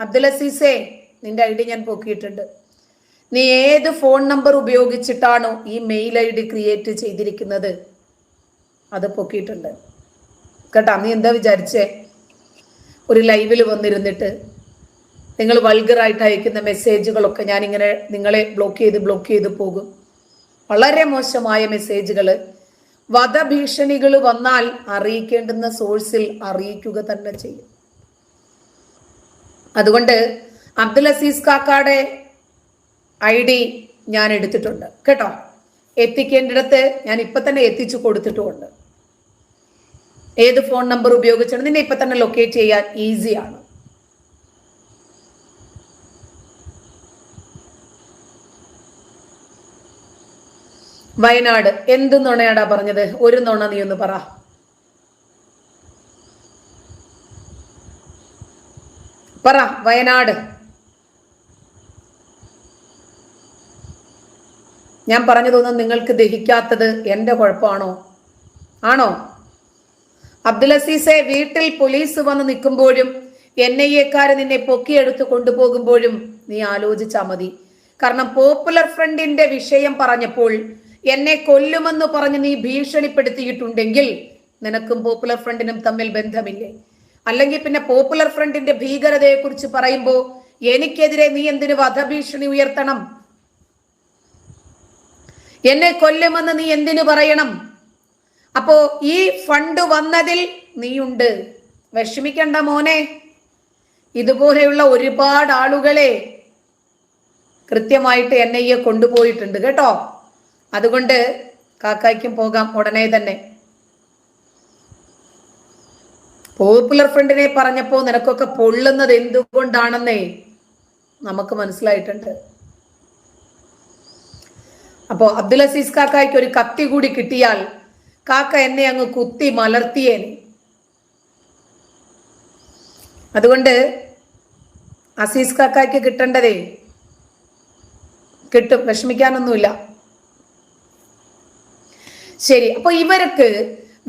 അബ്ദുൽ അസീസേ നിന്റെ I D ഞാൻ പൊക്കിയിട്ടുണ്ട്. നീ ഏത് ഫോൺ നമ്പർ ഉപയോഗിച്ചിട്ടാണോ ഈ മെയിൽ ഐ ഡി ക്രിയേറ്റ് ചെയ്തിരിക്കുന്നത്? അത് പൊക്കിയിട്ടുണ്ട്. കേട്ടാ നീ എന്താ വിചാരിച്ചേ? ഒരു ലൈവിൽ വന്നിരുന്നിട്ട് നിങ്ങൾ വൾഗറായിട്ട് അയക്കുന്ന മെസ്സേജുകളൊക്കെ ഞാനിങ്ങനെ നിങ്ങളെ ബ്ലോക്ക് ചെയ്ത് ബ്ലോക്ക് ചെയ്ത് പോകും. വളരെ മോശമായ മെസ്സേജുകൾ വധഭീഷണികൾ വന്നാൽ അറിയിക്കേണ്ടുന്ന സോഴ്സിൽ അറിയിക്കുക തന്നെ ചെയ്യും. അതുകൊണ്ട് അബ്ദുൽ അസീസ് കാക്കാടെ ഐ ഡി ഞാൻ എടുത്തിട്ടുണ്ട്. കേട്ടോ? എത്തിക്കേണ്ടിടത്ത് ഞാൻ ഇപ്പൊ തന്നെ എത്തിച്ചു കൊടുത്തിട്ടുമുണ്ട്. ഏത് ഫോൺ നമ്പർ ഉപയോഗിച്ചാണ് നിന്നെ ഇപ്പൊ തന്നെ ലൊക്കേറ്റ് ചെയ്യാൻ ഈസിയാണ് വയനാട് എന്ത് നുണയാടാ പറഞ്ഞത്? ഒരു നുണ നീ ഒന്ന് പറ. പറ വയനാട്. ഞാൻ പറഞ്ഞതൊന്നും നിങ്ങൾക്ക് ദഹിക്കാത്തത് എന്റെ കുഴപ്പമാണോ? ആണോ? അബ്ദുൽ അസീസെ വീട്ടിൽ പോലീസ് വന്ന് നിൽക്കുമ്പോഴും എൻ ഐ എക്കാര് നിന്നെ പൊക്കിയെടുത്ത് കൊണ്ടുപോകുമ്പോഴും നീ ആലോചിച്ചാ മതി. കാരണം പോപ്പുലർ ഫ്രണ്ടിന്റെ വിഷയം പറഞ്ഞപ്പോൾ എന്നെ കൊല്ലുമെന്ന് പറഞ്ഞ് നീ ഭീഷണിപ്പെടുത്തിയിട്ടുണ്ടെങ്കിൽ നിനക്കും പോപ്പുലർ ഫ്രണ്ടിനും തമ്മിൽ ബന്ധമില്ലേ? അല്ലെങ്കിൽ പിന്നെ പോപ്പുലർ ഫ്രണ്ടിന്റെ ഭീകരതയെ കുറിച്ച് പറയുമ്പോ എനിക്കെതിരെ നീ എന്തിനു വധഭീഷണി ഉയർത്തണം? എന്നെ കൊല്ലുമെന്ന് നീ എന്തിനു പറയണം? അപ്പോ ഈ ഫണ്ട് വന്നതിൽ നീയുണ്ട്. വിഷമിക്കണ്ട മോനെ. ഇതുപോലെയുള്ള ഒരുപാട് ആളുകളെ കൃത്യമായിട്ട് എൻ ഐ എ കൊണ്ടുപോയിട്ടുണ്ട് കേട്ടോ. അതുകൊണ്ട് കാക്കായ്ക്കും പോകാം ഉടനെ തന്നെ. പോപ്പുലർ ഫ്രണ്ടിനെ പറഞ്ഞപ്പോ നിനക്കൊക്കെ പൊള്ളുന്നത് എന്തുകൊണ്ടാണെന്നേ നമുക്ക് മനസ്സിലായിട്ടുണ്ട്. അപ്പോ അബ്ദുൽ അസീസ് കാക്കായ്ക്ക് ഒരു കത്തി കൂടി കിട്ടിയാൽ കാക്ക എന്നെ അങ്ങ് കുത്തി മലർത്തിയേനെ. അതുകൊണ്ട് അസീസ് കാക്കായ്ക്ക് കിട്ടേണ്ടതേ കിട്ടും വിഷമിക്കാനൊന്നുമില്ല. ശരി അപ്പൊ ഇവർക്ക്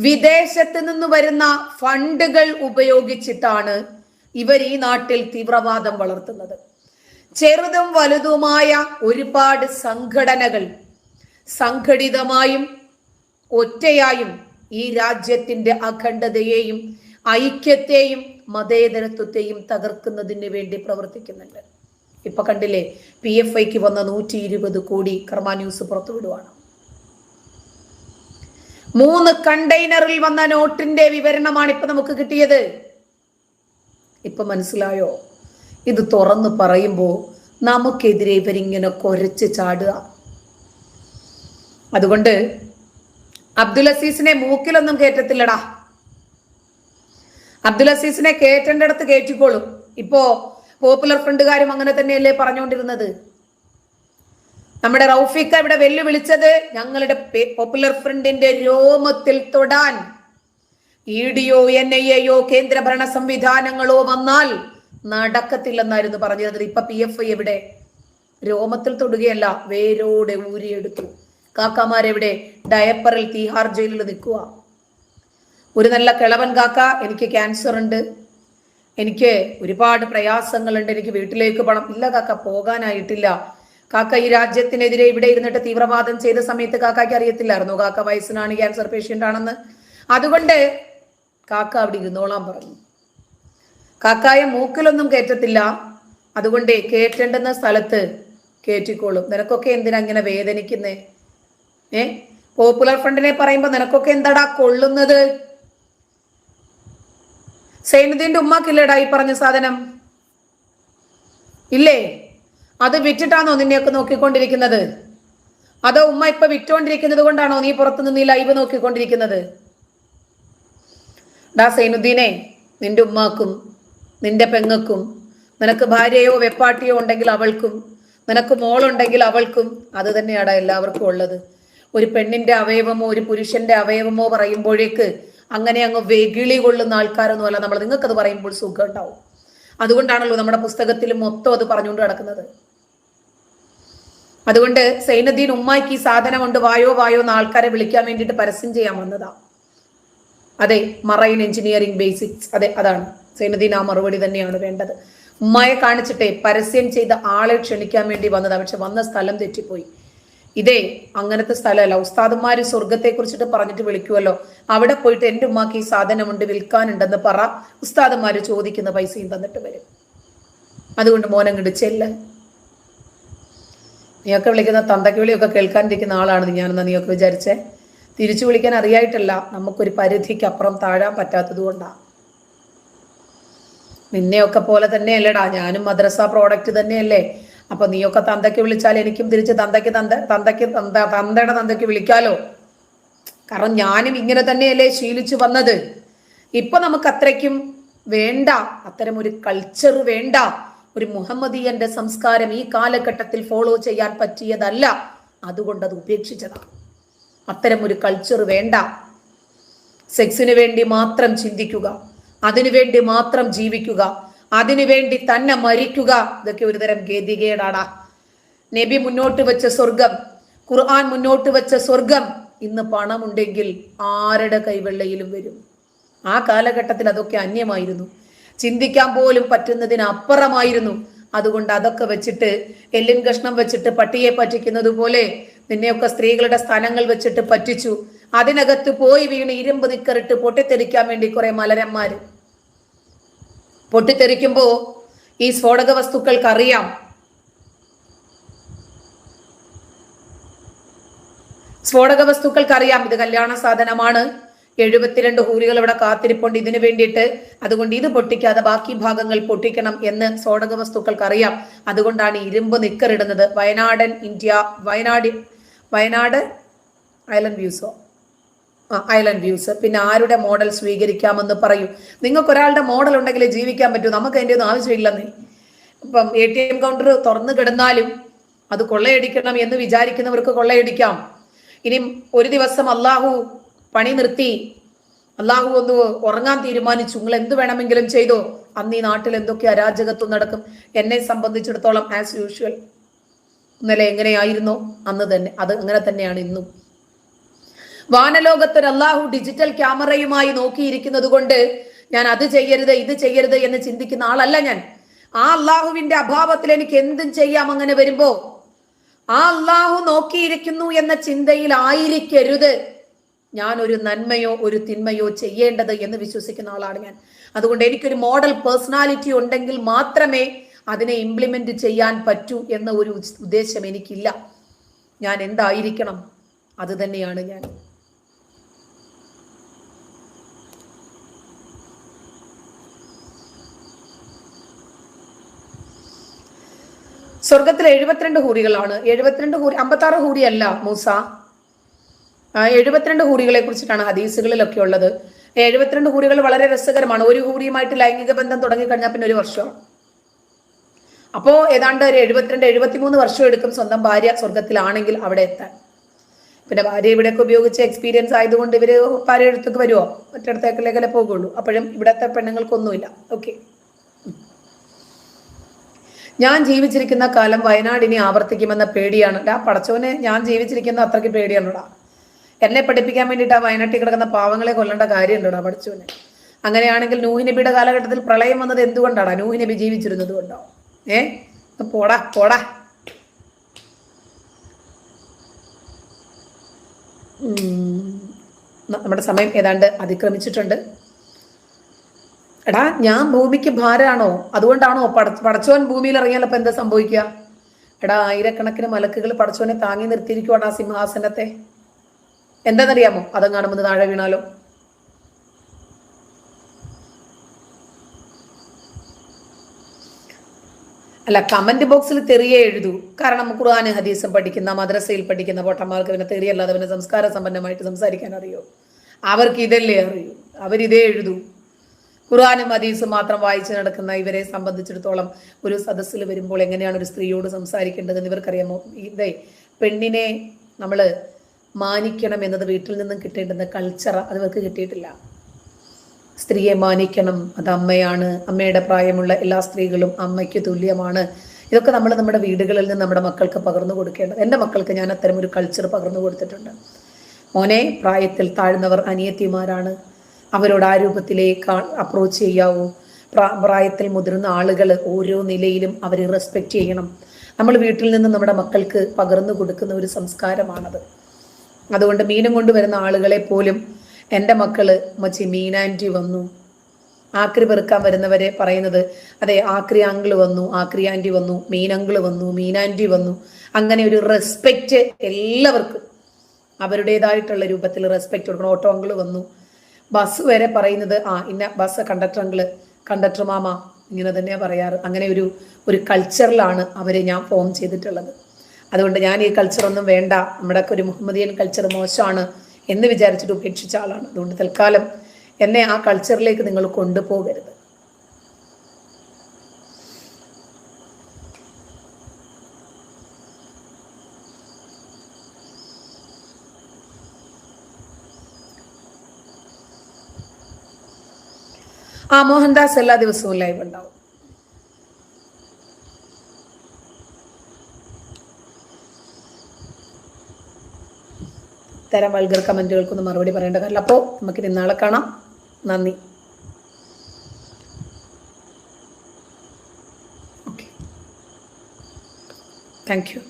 വിദേശത്ത് നിന്ന് വരുന്ന ഫണ്ടുകൾ ഉപയോഗിച്ചിട്ടാണ് ഇവർ ഈ നാട്ടിൽ തീവ്രവാദം വളർത്തുന്നത്. ചെറുതും വലുതുമായ ഒരുപാട് സംഘടനകൾ സംഘടിതമായും ഒറ്റയായും ഈ രാജ്യത്തിന്റെ അഖണ്ഡതയെയും ഐക്യത്തെയും മതേതരത്വത്തെയും തകർക്കുന്നതിന് വേണ്ടി പ്രവർത്തിക്കുന്നുണ്ട്. ഇപ്പൊ കണ്ടില്ലേ പി എഫ് ഐക്ക് വന്ന നൂറ്റി ഇരുപത് കോടി കർമ്മ ന്യൂസ് പുറത്തുവിടുവാണ്. മൂന്ന് കണ്ടെയ്നറിൽ വന്ന നോട്ടിന്റെ വിവരണമാണ് ഇപ്പൊ നമുക്ക് കിട്ടിയത്. ഇപ്പൊ മനസ്സിലായോ? ഇത് തുറന്ന് പറയുമ്പോ നമുക്കെതിരെ ഇവരിങ്ങനെ കൊരച്ച് ചാടുക. അതുകൊണ്ട് അബ്ദുൽ അസീസിനെ മൂക്കിലൊന്നും കേറ്റത്തില്ലടാ. അബ്ദുൽ അസീസിനെ കേറ്റേണ്ടടുത്ത് കേറ്റിക്കോളും. ഇപ്പോ പോപ്പുലർ ഫ്രണ്ടുകാരും അങ്ങനെ തന്നെയല്ലേ പറഞ്ഞുകൊണ്ടിരുന്നത് നമ്മുടെ റൗഫിക്ക ഇവിടെ വെല്ലുവിളിച്ചത് ഞങ്ങളുടെ പോപ്പുലർ ഫ്രണ്ടിന്റെ രോമത്തിൽ തൊടാൻ. ഇ ഡിയോ എൻ ഐ എയോ കേന്ദ്രഭരണ സംവിധാനങ്ങളോ വന്നാൽ നടക്കത്തില്ലെന്നായിരുന്നു പറഞ്ഞിരുന്നത്. ഇപ്പൊ പി എഫ് ഐ എവിടെ? രോമത്തിൽ തൊടുകയല്ല വേരോടെ ഊരിയെടുത്തു. കാക്കാമാരെവിടെ? ഡയപ്പറിൽ തീഹാർ ജയിലിൽ നിൽക്കുക. ഒരു നല്ല കിളവൻ കാക്ക എനിക്ക് ക്യാൻസർ ഉണ്ട്. എനിക്ക് ഒരുപാട് പ്രയാസങ്ങളുണ്ട്. എനിക്ക് വീട്ടിലേക്ക് പണം. ഇല്ല കാക്ക പോകാനായിട്ടില്ല. കാക്ക ഈ രാജ്യത്തിനെതിരെ ഇവിടെ ഇരുന്നിട്ട് തീവ്രവാദം ചെയ്ത സമയത്ത് കാക്കയ്ക്ക് അറിയത്തില്ലായിരുന്നു. കാക്ക വയസ്സിനാണ് ക്യാൻസർ പേഷ്യന്റ് ആണെന്ന്. അതുകൊണ്ട് കാക്ക അവിടെ ഇരുന്നോളാൻ പറഞ്ഞു. കാക്കായ മൂക്കിലൊന്നും കയറ്റത്തില്ല. അതുകൊണ്ട് കേറ്റേണ്ടുന്ന സ്ഥലത്ത് കേറ്റിക്കോളും. നിനക്കൊക്കെ എന്തിനാ ഇങ്ങനെ വേദനിക്കുന്നേ? ഏ? പോപ്പുലർ ഫ്രണ്ടിനെ പറയുമ്പോ നിനക്കൊക്കെ എന്താടാ കൊള്ളുന്നത്? സൈനുദ്ദീന്റെ ഉമ്മാക്കില്ലേടാ ഈ പറഞ്ഞ സാധനം? ഇല്ലേ? അത് വിറ്റിട്ടാണോ നിന്നെയൊക്കെ നോക്കിക്കൊണ്ടിരിക്കുന്നത്? അതോ ഉമ്മ ഇപ്പൊ വിറ്റുകൊണ്ടിരിക്കുന്നത് കൊണ്ടാണോ നീ പുറത്തു നിന്ന് ലൈവ് നോക്കിക്കൊണ്ടിരിക്കുന്നത്? ഡാ സൈനുദ്ദീനെ നിന്റെ ഉമ്മാക്കും നിന്റെ പെങ്ങക്കും നിനക്ക് ഭാര്യയോ വെപ്പാട്ടിയോ ഉണ്ടെങ്കിൽ അവൾക്കും നിനക്ക് മോളുണ്ടെങ്കിൽ അവൾക്കും അത് തന്നെയാണ് എല്ലാവർക്കും ഉള്ളത്. ഒരു പെണ്ണിന്റെ അവയവമോ ഒരു പുരുഷന്റെ അവയവമോ പറയുമ്പോഴേക്ക് അങ്ങനെ അങ്ങ് വെകിളി കൊള്ളുന്ന ആൾക്കാരൊന്നും അല്ല നമ്മൾ. നിങ്ങൾക്കത് പറയുമ്പോൾ സുഖം ഉണ്ടാവും. അതുകൊണ്ടാണല്ലോ നമ്മുടെ പുസ്തകത്തിൽ മൊത്തം അത് പറഞ്ഞുകൊണ്ട് നടക്കുന്നത്. അതുകൊണ്ട് സൈനുദ്ദീൻ ഉമ്മായിക്ക് ഈ സാധനം കൊണ്ട് വായോ വായോ എന്ന് ആൾക്കാരെ വിളിക്കാൻ വേണ്ടിയിട്ട് പരസ്യം ചെയ്യാൻ വന്നതാ. അതെ മറൈൻ എഞ്ചിനീയറിംഗ് ബേസിക്സ്. അതെ അതാണ്. സൈനുദ്ദീൻ ആ മറുപടി തന്നെയാണ് വേണ്ടത്. ഉമ്മയെ കാണിച്ചിട്ടേ പരസ്യം ചെയ്ത ആളെ ക്ഷണിക്കാൻ വേണ്ടി വന്നതാ. പക്ഷെ വന്ന സ്ഥലം തെറ്റിപ്പോയി. ഇതേ അങ്ങനത്തെ സ്ഥലമല്ല. ഉസ്താദന്മാര് സ്വർഗത്തെ കുറിച്ചിട്ട് പറഞ്ഞിട്ട് വിളിക്കുമല്ലോ അവിടെ പോയിട്ട് എന്റെ ഉമ്മാക്ക് ഈ സാധനമുണ്ട് വിൽക്കാനുണ്ടെന്ന് പറ. ഉസ്താദന്മാര് ചോദിക്കുന്ന പൈസയും തന്നിട്ട് വരും. അതുകൊണ്ട് മോനം ചെല്ല്. നീയൊക്കെ വിളിക്കുന്ന തന്തയ്ക്ക് വിളിയൊക്കെ കേൾക്കാനിരിക്കുന്ന ആളാണ് ഞാനെന്ന് നീയൊക്കെ വിചാരിച്ചേ? തിരിച്ചു വിളിക്കാൻ അറിയായിട്ടല്ല നമുക്കൊരു പരിധിക്ക് അപ്പുറം താഴാൻ പറ്റാത്തത് കൊണ്ടാണ് നിന്നെയൊക്കെ പോലെ തന്നെയല്ലേടാ ഞാനും മദ്രസ പ്രോഡക്റ്റ് തന്നെയല്ലേ. അപ്പൊ നീയൊക്കെ തന്തയ്ക്ക് വിളിച്ചാൽ എനിക്കും തിരിച്ച് തന്തയ്ക്ക് തന്ത തന്തയ്ക്ക് തന്ത തന്തയുടെ തന്തയ്ക്ക് വിളിക്കാലോ. കാരണം ഞാനും ഇങ്ങനെ തന്നെയല്ലേ ശീലിച്ചു വന്നത്. ഇപ്പൊ നമുക്ക് അത്രയ്ക്കും വേണ്ട അത്തരം ഒരു കൾച്ചർ വേണ്ട. ഒരു മുഹമ്മദീയന്റെ സംസ്കാരം ഈ കാലഘട്ടത്തിൽ ഫോളോ ചെയ്യാൻ പറ്റിയതല്ല. അതുകൊണ്ട് അത് ഉപേക്ഷിച്ചതാണ്. അത്തരം ഒരു കൾച്ചർ വേണ്ട. സെക്സിനു വേണ്ടി മാത്രം ചിന്തിക്കുക. അതിനുവേണ്ടി മാത്രം ജീവിക്കുക. അതിനുവേണ്ടി തന്നെ മരിക്കുക. ഇതൊക്കെ ഒരുതരം ഗതികേടാടാ നബി മുന്നോട്ട് വെച്ച സ്വർഗം ഖുർആൻ മുന്നോട്ട് വെച്ച സ്വർഗം ഇന്ന് പണമുണ്ടെങ്കിൽ ആരുടെ കൈവെള്ളയിലും വരും? ആ കാലഘട്ടത്തിൽ അതൊക്കെ അന്യമായിരുന്നു. ചിന്തിക്കാൻ പോലും പറ്റുന്നതിനപ്പുറമായിരുന്നു. അതുകൊണ്ട് അതൊക്കെ വെച്ചിട്ട് എല്ലിൻ കഷ്ണം വെച്ചിട്ട് പട്ടിയെ പറ്റിക്കുന്നത് പോലെ നിന്നെയൊക്കെ സ്ത്രീകളുടെ സ്ഥാനങ്ങൾ വെച്ചിട്ട് പറ്റിച്ചു. അതിനകത്ത് പോയി വീണ് ഇരുമ്പ് നിക്കറിട്ട് പൊട്ടിത്തെറിക്കാൻ വേണ്ടി കുറെ മലരന്മാര്. പൊട്ടിത്തെറിക്കുമ്പോ ഈ സ്ഫോടക വസ്തുക്കൾക്ക് അറിയാം സ്ഫോടക വസ്തുക്കൾക്ക് അറിയാം ഇത് കല്യാണ സാധനമാണ്. എഴുപത്തിരണ്ട് ഹൂരികൾ ഇവിടെ കാത്തിരിപ്പുണ്ട്. ഇതിനു വേണ്ടിയിട്ട് അതുകൊണ്ട് ഇത് പൊട്ടിക്കാതെ ബാക്കി ഭാഗങ്ങൾ പൊട്ടിക്കണം എന്ന് സ്ഫോടക വസ്തുക്കൾക്ക് അറിയാം അതുകൊണ്ടാണ് ഇരുമ്പ് നിക്കറിടുന്നത് വയനാടൻ India Wayanad Wayanad island വ്യൂസോ. Island views. പിന്നെ ആരുടെ മോഡൽ സ്വീകരിക്കാമെന്ന് പറയും. നിങ്ങൾക്ക് ഒരാളുടെ മോഡൽ ഉണ്ടെങ്കിൽ ജീവിക്കാൻ പറ്റൂ. നമുക്ക് അതിന്റെ ഒന്നും ആവശ്യമില്ലെന്നേ. ഇപ്പം എ ടി എം കൗണ്ടർ തുറന്നു കിടന്നാലും അത് കൊള്ളയടിക്കണം എന്ന് വിചാരിക്കുന്നവർക്ക് കൊള്ളയടിക്കാം. ഇനി ഒരു ദിവസം അള്ളാഹു പണി നിർത്തി. അള്ളാഹു ഒന്ന് ഉറങ്ങാൻ തീരുമാനിച്ചു. നിങ്ങൾ എന്ത് വേണമെങ്കിലും ചെയ്തോ അന്ന് ഈ നാട്ടിൽ എന്തൊക്കെ അരാജകത്വം നടക്കും. എന്നെ സംബന്ധിച്ചിടത്തോളം ആസ് യൂഷ്വൽ ഇന്നലെ എങ്ങനെയായിരുന്നു? അന്ന് തന്നെ. അത് അങ്ങനെ തന്നെയാണ് ഇന്നും. വാനലോകത്തൊരു അള്ളാഹു ഡിജിറ്റൽ ക്യാമറയുമായി നോക്കിയിരിക്കുന്നത് കൊണ്ട് ഞാൻ അത് ചെയ്യരുത് ഇത് ചെയ്യരുത് എന്ന് ചിന്തിക്കുന്ന ആളല്ല ഞാൻ. ആ അള്ളാഹുവിന്റെ അഭാവത്തിൽ എനിക്ക് എന്തും ചെയ്യാം അങ്ങനെ വരുമ്പോ ആ അള്ളാഹു നോക്കിയിരിക്കുന്നു എന്ന ചിന്തയിൽ ആയിരിക്കരുത്. ഞാൻ ഒരു നന്മയോ ഒരു തിന്മയോ ചെയ്യേണ്ടത് എന്ന് വിശ്വസിക്കുന്ന ആളാണ് ഞാൻ. അതുകൊണ്ട് എനിക്കൊരു മോഡൽ പേഴ്സണാലിറ്റി ഉണ്ടെങ്കിൽ മാത്രമേ അതിനെ ഇംപ്ലിമെന്റ് ചെയ്യാൻ പറ്റൂ എന്ന ഒരു ഉദ്ദേശം എനിക്കില്ല. ഞാൻ എന്തായിരിക്കണം? അത് തന്നെയാണ് ഞാൻ. സ്വർഗത്തിൽ എഴുപത്തിരണ്ട് ഹൂറികളാണ് എഴുപത്തിരണ്ട് ഹൂറി അമ്പത്താറ് ഹൂരിയല്ല മൂസ. എഴുപത്തിരണ്ട് ഹൂറികളെ കുറിച്ചിട്ടാണ് ഹദീസുകളിലൊക്കെ ഉള്ളത്. എഴുപത്തിരണ്ട് ഹൂറികൾ വളരെ രസകരമാണ്. ഒരു ഹൂറിയുമായിട്ട് ലൈംഗിക ബന്ധം തുടങ്ങിക്കഴിഞ്ഞാൽ പിന്നെ ഒരു വർഷം അപ്പോ ഏതാണ്ട് ഒരു എഴുപത്തിരണ്ട് എഴുപത്തിമൂന്ന് വർഷം എടുക്കും സ്വന്തം ഭാര്യ സ്വർഗത്തിലാണെങ്കിൽ അവിടെ എത്താൻ. പിന്നെ ഭാര്യ ഇവിടെയൊക്കെ ഉപയോഗിച്ച് എക്സ്പീരിയൻസ് ആയതുകൊണ്ട് ഇവർ ഭാര്യ അടുത്തേക്ക് വരുമോ മറ്റിടത്തേക്കിലേക്കല്ലേ പോകുള്ളൂ അപ്പോഴും ഇവിടത്തെ പെണ്ണുങ്ങൾക്കൊന്നുമില്ല. ഓക്കെ ഞാൻ ജീവിച്ചിരിക്കുന്ന കാലം വയനാടിനെ ആവർത്തിക്കുമെന്ന പേടിയാണ് ആ പടച്ചവനെ ഞാൻ ജീവിച്ചിരിക്കുന്ന അത്രയ്ക്ക് പേടിയാണോടാ എന്നെ പഠിപ്പിക്കാൻ വേണ്ടിയിട്ട് ആ വയനാട്ടിൽ കിടക്കുന്ന പാവങ്ങളെ കൊല്ലേണ്ട കാര്യമുണ്ടോടാ പഠിച്ചുവിനെ? അങ്ങനെയാണെങ്കിൽ നൂഹി നബിയുടെ കാലഘട്ടത്തിൽ പ്രളയം വന്നത് എന്തുകൊണ്ടാണ് നൂഹി നബി ജീവിച്ചിരുന്നത് കൊണ്ടോ? ഏ? പോടാ പോടാ. നമ്മുടെ സമയം ഏതാണ്ട് അതിക്രമിച്ചിട്ടുണ്ട്. എടാ ഞാൻ ഭൂമിക്ക് ഭാരമാണോ? അതുകൊണ്ടാണോ പട പടച്ചോൻ ഭൂമിയിൽ ഇറങ്ങിയാൽ അപ്പൊ എന്താ സംഭവിക്കുക? എടാ ആയിരക്കണക്കിന് മലക്കുകൾ പടച്ചോനെ താങ്ങി നിർത്തിയിരിക്കുവാണ് ആ സിംഹാസനത്തെ. എന്താണെന്നറിയാമോ? അതം കാണുമ്പോൾ താഴെ വീണാലോ? അല്ല കമന്റ് ബോക്സിൽ തെറിയെ എഴുതൂ. കാരണം ഖുർആൻ ഹദീസും പഠിക്കുന്ന മദ്രസയിൽ പഠിക്കുന്ന പൊട്ടന്മാർക്ക് പിന്നെ തെറിയല്ലാതെ പിന്നെ സംസ്കാര സമ്പന്നമായിട്ട് സംസാരിക്കാൻ അറിയോ? അവർക്ക് ഇതല്ലേ അറിയൂ. അവരിതേ എഴുതൂ. ഖുർആാനും ഹദീസും മാത്രം വായിച്ചു നടക്കുന്ന ഇവരെ സംബന്ധിച്ചിടത്തോളം ഒരു സദസ്സിൽ വരുമ്പോൾ എങ്ങനെയാണ് ഒരു സ്ത്രീയോട് സംസാരിക്കേണ്ടതെന്ന് ഇവർക്കറിയാമോ? ഇതേ പെണ്ണിനെ നമ്മൾ മാനിക്കണം എന്നത് വീട്ടിൽ നിന്നും കിട്ടേണ്ടുന്ന കൾച്ചർ അത് അവർക്ക് കിട്ടിയിട്ടില്ല. സ്ത്രീയെ മാനിക്കണം അത് അമ്മയാണ് അമ്മയുടെ പ്രായമുള്ള എല്ലാ സ്ത്രീകളും അമ്മയ്ക്ക് തുല്യമാണ്. ഇതൊക്കെ നമ്മൾ നമ്മുടെ വീടുകളിൽ നിന്ന് നമ്മുടെ മക്കൾക്ക് പകർന്നു കൊടുക്കേണ്ടത്. എന്റെ മക്കൾക്ക് ഞാൻ അത്തരം ഒരു കൾച്ചർ പകർന്നു കൊടുത്തിട്ടുണ്ട്. മോനെ പ്രായത്തിൽ താഴ്ന്നവർ അനിയത്തിമാരാണ്. അവരോട് ആ രൂപത്തിലേക്ക് അപ്രോച്ച് ചെയ്യാവൂ. പ്രാ- പ്രായത്തിൽ മുതിർന്ന ആളുകൾ ഓരോ നിലയിലും അവരെ റെസ്പെക്റ്റ് ചെയ്യണം. നമ്മൾ വീട്ടിൽ നിന്ന് നമ്മുടെ മക്കൾക്ക് പകർന്നു കൊടുക്കുന്ന ഒരു സംസ്കാരമാണത്. അതുകൊണ്ട് മീനും കൊണ്ടുവരുന്ന ആളുകളെ പോലും എന്റെ മക്കൾ മച്ചി മീനാന്റി വന്നു. ആക്രി പെറുക്കാൻ വരുന്നവരെ പറയുന്നത് അതെ ആക്രി അങ്കിൾ വന്നു ആക്രി ആന്റി വന്നു മീനങ്കിൾ വന്നു മീനാന്റി വന്നു. അങ്ങനെ ഒരു റെസ്പെക്റ്റ് എല്ലാവർക്കും. അവരുടേതായിട്ടുള്ള രൂപത്തിൽ റെസ്പെക്റ്റ് കൊടുക്കണം. ഓട്ടോ അങ്കിൾ വന്നു. ബസ് വരെ പറയുന്നത് ആ ഇന്ന ബസ് കണ്ടക്ടർ അങ്കിൾ കണ്ടക്ടർ മാമ ഇങ്ങനെ തന്നെയാണ് പറയാറ്. അങ്ങനെ ഒരു ഒരു കൾച്ചറിലാണ് അവരെ ഞാൻ ഫോം ചെയ്തിട്ടുള്ളത്. അതുകൊണ്ട് ഞാൻ ഈ കൾച്ചറൊന്നും വേണ്ട. നമ്മുടെ ഒരു മുഹമ്മദിയൻ കൾച്ചർ മോശമാണ് എന്ന് വിചാരിച്ചിട്ട് ഉപേക്ഷിച്ച ആളാണ്. അതുകൊണ്ട് തൽക്കാലം എന്നെ ആ കൾച്ചറിലേക്ക് നിങ്ങൾ കൊണ്ടുപോകരുത്. ആ മോഹൻദാസ് എല്ലാ ദിവസവും ലൈവ് ഉണ്ടാവും. ഇത്തരം വൾഗർ കമന്റുകൾക്കൊന്നും മറുപടി പറയേണ്ട കാര്യമില്ല. അപ്പോൾ നമുക്കിനി നാളെ കാണാം. നന്ദി. Okay thank you